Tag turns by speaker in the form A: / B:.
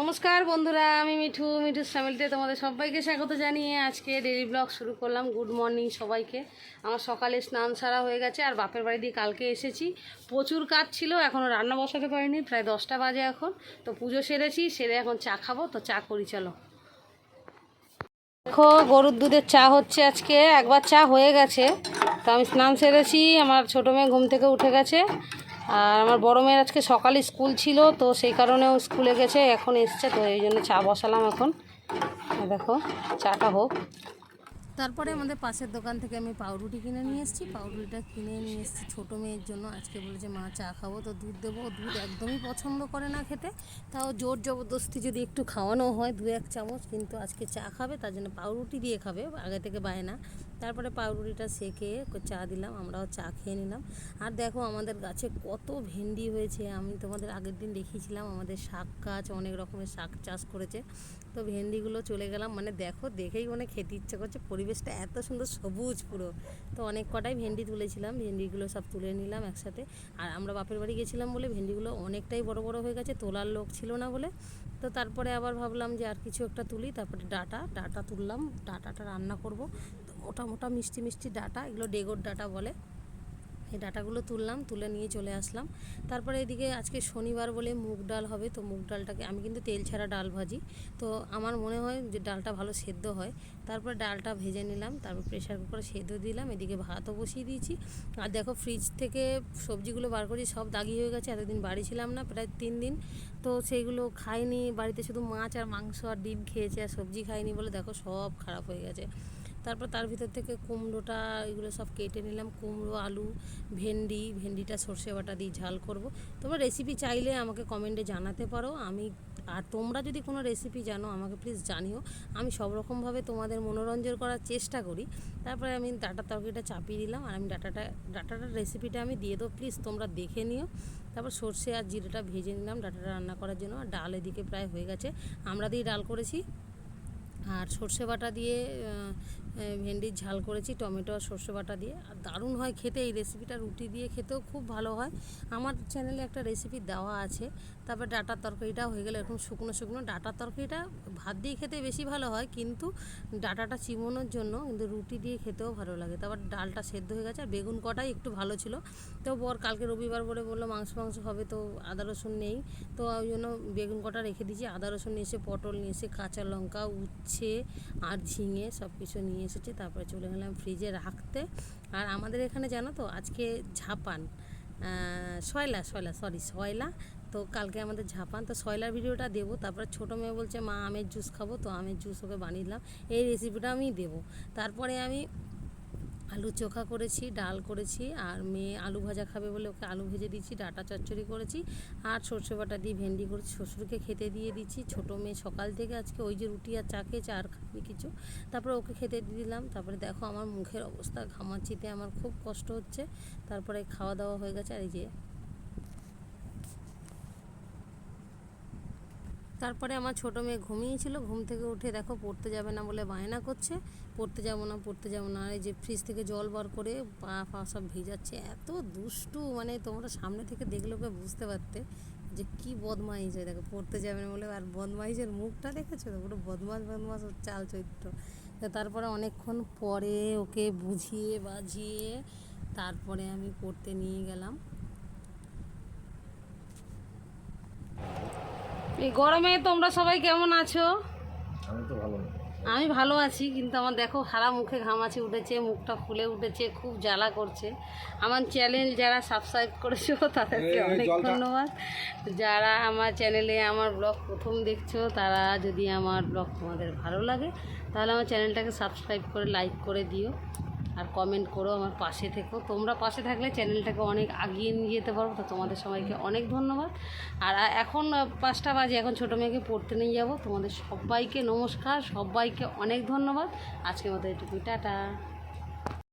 A: নমস্কার বন্ধুরা, আমি মিঠু মিঠুর ফ্যামিলিতে তোমাদের সবাইকে স্বাগত জানিয়ে আজকে ডেলি ব্লগ শুরু করলাম। গুড মর্নিং সবাইকে। আমার সকালে স্নান সারা হয়ে গেছে আর বাপের বাড়ি দিয়ে কালকে এসেছি। প্রচুর কাজ ছিল এখনও রান্না বসাতে পারিনি, প্রায় দশটা বাজে এখন। তো পুজো সেরেছি, সেরে এখন চা খাব, তো চা করি, চলো। দেখো, গরুর দুধের চা হচ্ছে আজকে, একবার চা হয়ে গেছে। তো আমি স্নান সেরেছি, আমার ছোটো মেয়ে ঘুম থেকে উঠে গেছে। আর আমার বড় মেয়ের আজকে সকালে স্কুল ছিল, তো সেই কারণেও স্কুলে গেছে, এখন এসছে, তো এই জন্য চা বসালাম এখন। দেখো, চাটা হোক। তারপরে আমাদের পাশের দোকান থেকে আমি পাউরুটি কিনে নিয়ে এসেছি। পাউরুটিটা কিনে নিয়ে এসেছি ছোটো মেয়ের জন্য। আজকে বলেছে মা চা খাব তো দুধ দেবো। দুধ একদমই পছন্দ করে না খেতে। তাও জোর জবরদস্তি যদি একটু খাওয়ানো হয় দু এক চামচ কিন্তু আজকে চা খাবে তার জন্য পাউরুটি দিয়ে খাবে আগে থেকে বায় না। তারপরে পাউরুটিটা সেকে চা দিলাম আমরাও চা খেয়ে নিলাম। আর দেখো আমাদের গাছে কত ভেন্ডি হয়েছে। আমি তোমাদের আগের দিন দেখিয়েছিলাম আমাদের শাক গাছ অনেক রকমের শাক চাষ করেছে। তো ভেন্ডিগুলো চলে গেলাম। মানে দেখো দেখেই মানে খেতে ইচ্ছে করছে পরিবেশটা এত সুন্দর সবুজ পুরো। তো অনেক কটাই ভেন্ডি তুলেছিলাম, ভেন্ডিগুলো সব তুলে নিলাম একসাথে। আর আমরা বাপের বাড়ি গেছিলাম বলে ভেন্ডিগুলো অনেকটাই বড় বড় হয়ে গেছে, তোলার লোক ছিল না বলে। তো তারপরে আবার ভাবলাম যে আর কিছু একটা তুলি, তারপরে ডাটা ডাটা তুললাম, ডাটাটা রান্না করব। তো মোটা মোটা মিষ্টি মিষ্টি ডাটা, এগুলো ডেগোর ডাটা বলে। এই ডাটাগুলো তুললাম, তুলে নিয়ে চলে আসলাম। তারপরে এদিকে আজকে শনিবার বলে মুগ ডাল হবে, তো মুগ ডালটাকে আমি কিন্তু তেল ছাড়া ডাল ভাজি। তো আমার মনে হয় যে ডালটা ভালো সেদ্ধ হয়। তারপর ডালটা ভেজে নিলাম, তারপর প্রেশার কুকারে সেদ্ধ দিলাম, এদিকে ভাতও বসিয়ে দিয়েছি। আর দেখো ফ্রিজ থেকে সবজিগুলো বার করি সব দাগি হয়ে গেছে, এতদিন বাড়ি ছিলাম না, প্রায় তিন দিন। তো সেইগুলো খাইনি, বাড়িতে শুধু মাছ আর মাংস আর ডিম খেয়েছে আর সবজি খাইনি বলে দেখো সব খারাপ হয়ে গেছে। তারপর তার ভিতর থেকে কুমড়োটা, এগুলো সব কেটে নিলাম। কুমড়ো, আলু, ভেন্ডি, ভেন্ডিটা সর্ষে বাটা দিয়ে ঝাল করব। তোমরা রেসিপি চাইলে আমাকে কমেন্টে জানাতে পারো। আমি, আর তোমরা যদি কোনো রেসিপি জানো, আমাকে প্লিজ জানিও। আমি সব রকমভাবে তোমাদের মনোরঞ্জন করার চেষ্টা করি। তারপরে আমি ডাটা তরকারিটা চাপিয়ে দিলাম আর আমি ডাটাটা, ডাটাটার রেসিপিটা আমি দিয়ে দেবো। প্লিজ তোমরা দেখে নিও। তারপর সর্ষে আর জিরেটা ভেজে নিলাম ডাটাটা রান্না করার জন্য। আর ডাল এদিকে প্রায় হয়ে গেছে। আমরা দিয়ে ডাল করেছি। আর সর্ষে বাটা দিয়ে ভেন্ডির ঝাল করেছি, টমেটো আর সর্ষে বাটা দিয়ে। আর দারুণ হয় খেতে, এই রেসিপিটা রুটি দিয়ে খেতেও খুব ভালো হয়। আমার চ্যানেলে একটা রেসিপি দেওয়া আছে, তারপর ডাটার তরকারিটাও হয়ে গেলে। এরকম শুকনো শুকনো ডাটার তরকারিটা ভাত দিয়ে খেতে বেশি ভালো হয়, কিন্তু ডাটাটা চিমোনোর জন্য কিন্তু রুটি দিয়ে খেতেও ভালো লাগে। তারপর ডালটা সেদ্ধ হয়ে গেছে, আর বেগুন কটাই একটু ভালো ছিল। তো বর কালকে রবিবার বলে বলল, মাংস মাংস হবে তো, আদা, রসুন নেই। তো ওই জন্য বেগুন কটা রেখে দিয়েছি, আদা, রসুন নিয়ে এসে, পটল নিয়ে এসে, কাঁচা লঙ্কা, উচ্ছে আর ঝিঙে সব কিছু নিয়ে এসেছি, তারপরে চলে গেলাম ফ্রিজে রাখতে। আর আমাদের এখানে জানো তো, আজকে ঝাপান। শয়লা সয়লা সরি সয়লা। তো কালকে আমাদের ঝাপান। তো সয়লার ভিডিওটা দেবো, তারপরে ছোটো মেয়ে বলছে, মা, আমের জুস খাব। তো আমের জুস ওকে বানিয়ে দিলাম। এই রেসিপিটা আমি দেবো। তারপরে আমি আলু চোখা করেছি, ডাল করেছি আর মেয়ে আলু ভাজা খাবে বলে ওকে আলু ভেজে দিচ্ছি ডাটা চচ্চড়ি করেছি আর সর্ষে বাটা দিয়ে ভেন্ডি করেছি শ্বশুরকে খেতে দিয়ে দিচ্ছি ছোটো মেয়ে সকাল থেকে আজকে ওই যে রুটি আর চা খেয়েছে আর খাবি কিছু। তারপরে ওকে খেতে দিয়ে দিলাম। তারপরে দেখো আমার মুখের অবস্থা ঘামাচিতে আমার খুব কষ্ট হচ্ছে। তারপরে খাওয়া দাওয়া হয়ে গেছে। আর এই যে তারপরে আমার ছোটো মেয়ে ঘুমিয়েছিল, ঘুম থেকে উঠে দেখো পড়তে যাবে না বলে বায়না করছে। পড়তে যাব না, পড়তে যাব না। এই যে ফ্রিজ থেকে জল বার করে পা পা সব ভিজাচ্ছে, এত দুষ্টু মানে তোমরা সামনে থেকে দেখলে ওকে বুঝতে পারতে যে কি বদমাইশ। হয় দেখো, পড়তে যাবে না বলে আর বদমাইশের মুখটা দেখেছ তো? পুরো বদমাস বদমাস চাল চরিত্র তারপরে অনেকক্ষণ পরে ওকে বুঝিয়ে বাজিয়ে তারপরে আমি পড়তে নিয়ে গেলাম। এই গরমে তোমরা সবাই কেমন আছো?
B: আমি তো ভালো
A: আমি ভালো আছি কিন্তু আমার দেখো হারা মুখে ঘামাচি উঠেছে মুখটা ফুলে উঠেছে খুব জ্বালা করছে। আমার চ্যানেল যারা সাবস্ক্রাইব করেছ তাদেরকে অনেক ধন্যবাদ। যারা আমার চ্যানেলে আমার ব্লগ প্রথম দেখছ তারা যদি আমার ব্লগ তোমাদের ভালো লাগে তাহলে আমার চ্যানেলটাকে সাবস্ক্রাইব করে লাইক করে দিও। আর কমেন্ট করো আমার পাশে থেকো। তোমরা পাশে থাকলে চ্যানেলটাকে অনেক আগিয়ে নিয়ে যেতে পারব তো তোমাদের সবাইকে অনেক ধন্যবাদ। আর এখন পাঁচটা বাজে, এখন ছোটো মেয়েকে পড়তে নিয়ে যাব। তোমাদের সবাইকে নমস্কার, সবাইকে অনেক ধন্যবাদ। আজকে মতো এটুকুই, টাটা।